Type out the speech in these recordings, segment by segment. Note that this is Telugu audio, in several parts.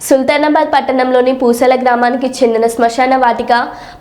సుల్తానాబాద్ పట్టణంలోని పూసల గ్రామానికి చెందిన శ్మశాన వాటిక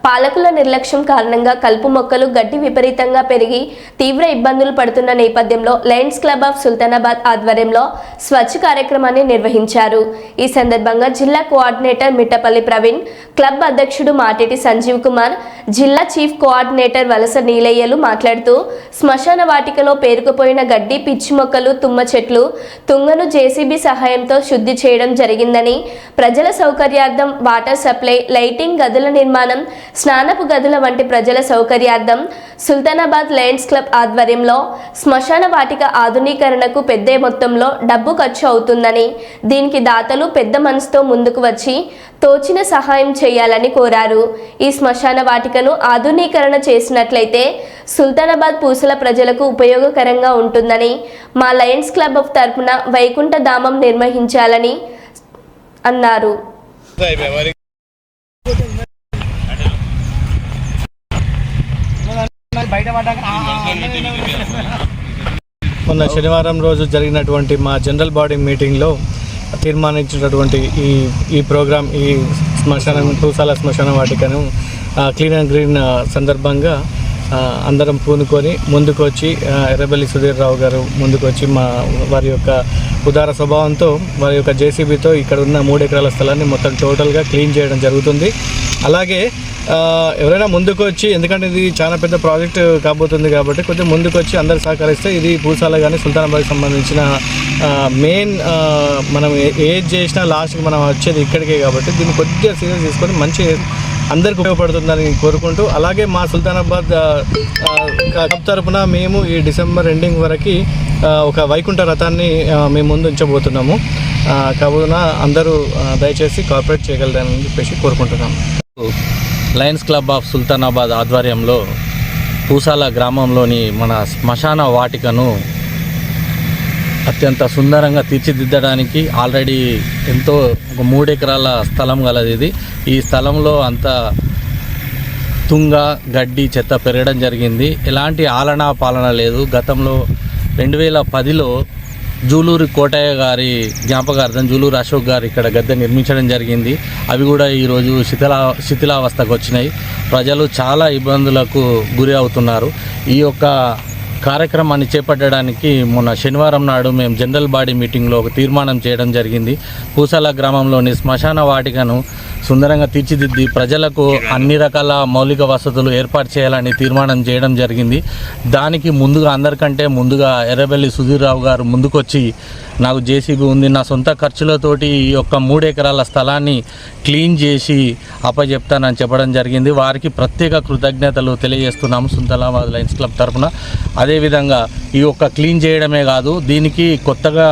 పాలకుల నిర్లక్ష్యం కారణంగా కలుపు మొక్కలు గడ్డి విపరీతంగా పెరిగి తీవ్ర ఇబ్బందులు పడుతున్న నేపథ్యంలో లయన్స్ క్లబ్ ఆఫ్ సుల్తానాబాద్ ఆధ్వర్యంలో స్వచ్ఛ కార్యక్రమాన్ని నిర్వహించారు. ఈ సందర్భంగా జిల్లా కోఆర్డినేటర్ మిట్టపల్లి ప్రవీణ్ క్లబ్ అధ్యక్షుడు మాటేటి సంజీవ్ కుమార్ జిల్లా చీఫ్ కోఆర్డినేటర్ వలస నీలయ్యలు మాట్లాడుతూ శ్మశాన వాటికలో పేరుకుపోయిన గడ్డి పిచ్చి మొక్కలు తుమ్మ చెట్లు తుంగను జేసీబీ సహాయంతో శుద్ధి చేయడం జరిగిందని ప్రజల సౌకర్యార్థం వాటర్ సప్లై లైటింగ్ గదుల నిర్మాణం స్నానపు గదుల వంటి ప్రజల సౌకర్యార్థం సుల్తానాబాద్ లయన్స్ క్లబ్ ఆధ్వర్యంలో శ్మశాన వాటిక ఆధునీకరణకు పెద్ద మొత్తంలో డబ్బు ఖర్చు అవుతుందని దీనికి దాతలు పెద్ద మనసుతో ముందుకు వచ్చి తోచిన సహాయం చేయాలని కోరారు. ఈ శ్మశాన వాటికను ఆధునీకరణ చేసినట్లయితే సుల్తానాబాద్ పూసల ప్రజలకు ఉపయోగకరంగా ఉంటుందని మా లయన్స్ క్లబ్ ఆఫ్ తరపున వైకుంఠ ధామం నిర్వహించాలని అన్నారు. మొన్న శనివారం రోజు జరిగినటువంటి మా జనరల్ బాడీ మీటింగ్లో తీర్మానించినటువంటి ఈ ఈ ప్రోగ్రాం ఈ శ్మశానం పూసాల శ్మశాన వాటికను క్లీన్ అండ్ గ్రీన్ సందర్భంగా అందరం పూనుకొని ముందుకొచ్చి ఎర్రబెల్లి సుధీర్ రావు గారు ముందుకొచ్చి మా వారి యొక్క ఉదార స్వభావంతో వారి యొక్క జేసీబీతో ఇక్కడ ఉన్న మూడు ఎకరాల స్థలాన్ని మొత్తం టోటల్గా క్లీన్ చేయడం జరుగుతుంది. అలాగే ఎవరైనా ముందుకు వచ్చి ఎందుకంటే ఇది చాలా పెద్ద ప్రాజెక్ట్ కాబోతుంది కాబట్టి కొంచెం ముందుకు వచ్చి అందరు సహకరిస్తే ఇది భూసాల కానీ సుల్తానాబాద్కి సంబంధించిన మెయిన్ మనం ఏజ్ ఏది చేసినా లాస్ట్కి మనం వచ్చేది ఇక్కడికే కాబట్టి దీన్ని కొద్దిగా సీరియస్ తీసుకొని మంచి అందరికి ఉపయోగపడుతుందని కోరుకుంటూ అలాగే మా సుల్తానాబాద్ కప్ తరపున మేము ఈ డిసెంబర్ ఎండింగ్ వరకు ఒక వైకుంఠ రథాన్ని మేము ముందు ఉంచబోతున్నాము. కావున అందరూ దయచేసి కోఆపరేట్ చేయగలరని చెప్పేసి కోరుకుంటున్నాము. లయన్స్ క్లబ్ ఆఫ్ సుల్తానాబాద్ ఆధ్వర్యంలో పూసాల గ్రామంలోని మన శ్మశాన వాటికను అత్యంత సుందరంగా తీర్చిదిద్దడానికి ఆల్రెడీ ఎంతో ఒక మూడెకరాల స్థలం గలది ఇది. ఈ స్థలంలో అంత తుంగ గడ్డి చెత్త పెరగడం జరిగింది. ఎలాంటి ఆలనా పాలన లేదు. గతంలో రెండు వేల పదిలో జూలూరు కోటయ్య గారి జ్ఞాపకార్థం జూలూరు అశోక్ గారు ఇక్కడ గద్దె నిర్మించడం జరిగింది. అవి కూడా ఈరోజు శిథిలా శిథిలావస్థకు వచ్చినాయి. ప్రజలు చాలా ఇబ్బందులకు గురి అవుతున్నారు. ఈ యొక్క కార్యక్రమాన్ని చేపట్టడానికి మొన్న శనివారం నాడు మేము జనరల్ బాడీ మీటింగ్లో ఒక తీర్మానం చేయడం జరిగింది. పూసల గ్రామంలోని శ్మశాన వాటికను సుందరంగా తీర్చిదిద్ది ప్రజలకు అన్ని రకాల మౌలిక వసతులు ఏర్పాటు చేయాలని తీర్మానం చేయడం జరిగింది. దానికి ముందుగా అందరికంటే ముందుగా ఎర్రబెల్లి సుధీర్రావు గారు ముందుకొచ్చి నాకు జేసీబీ ఉంది నా సొంత ఖర్చులతోటి ఈ యొక్క మూడు ఎకరాల స్థలాన్ని క్లీన్ చేసి అప్పచెప్తానని చెప్పడం జరిగింది. వారికి ప్రత్యేక కృతజ్ఞతలు తెలియజేస్తున్నాము సుంతలాబాద్ లయన్స్ క్లబ్ తరఫున. అదేవిధంగా ఈ యొక్క క్లీన్ చేయడమే కాదు దీనికి కొత్తగా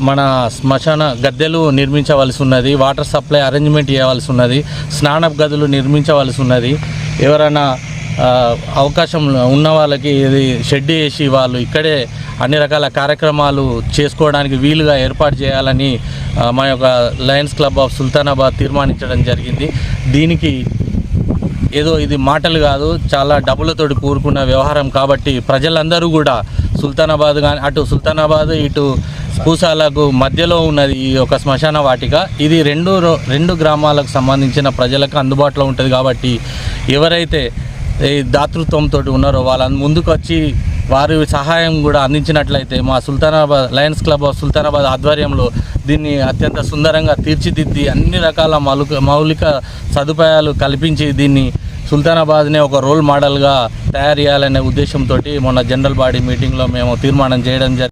మన శ్మశాన గద్దెలు నిర్మించవలసి ఉన్నది వాటర్ సప్లై అరేంజ్మెంట్ చేయవలసి ఉన్నది స్నానపు గదులు నిర్మించవలసి ఉన్నది ఎవరైనా అవకాశం ఉన్న వాళ్ళకి ఇది షెడ్ వేసి వాళ్ళు ఇక్కడే అన్ని రకాల కార్యక్రమాలు చేసుకోవడానికి వీలుగా ఏర్పాటు చేయాలని మా యొక్క లయన్స్ క్లబ్ ఆఫ్ సుల్తానాబాద్ తీర్మానించడం జరిగింది. దీనికి ఏదో ఇది మాటలు కాదు చాలా డబ్బులతోటి కూరుకున్న వ్యవహారం కాబట్టి ప్రజలందరూ కూడా సుల్తానాబాద్ కానీ అటు సుల్తానాబాద్ ఇటు పూసాలకు మధ్యలో ఉన్నది ఈ యొక్క శ్మశాన వాటిక. ఇది రెండు రో- రెండు గ్రామాలకు సంబంధించిన ప్రజలకు అందుబాటులో ఉంటుంది కాబట్టి ఎవరైతే ఈ దాతృత్వంతో ఉన్నారో వాళ్ళ ముందుకు వచ్చి వారి సహాయం కూడా అందించినట్లయితే మా Sultanabad lions club of Sultanabad ఆధ్వర్యంలో దీన్ని అత్యంత సుందరంగా తీర్చిదిద్ది అన్ని రకాల మౌలిక మౌలిక సదుపాయాలు కల్పించి దీన్ని సుల్తానాబాద్నే ఒక రోల్ మోడల్గా తయారు చేయాలనే ఉద్దేశంతో మొన్న జనరల్ బాడీ మీటింగ్లో మేము తీర్మానం చేయడం జరిగింది.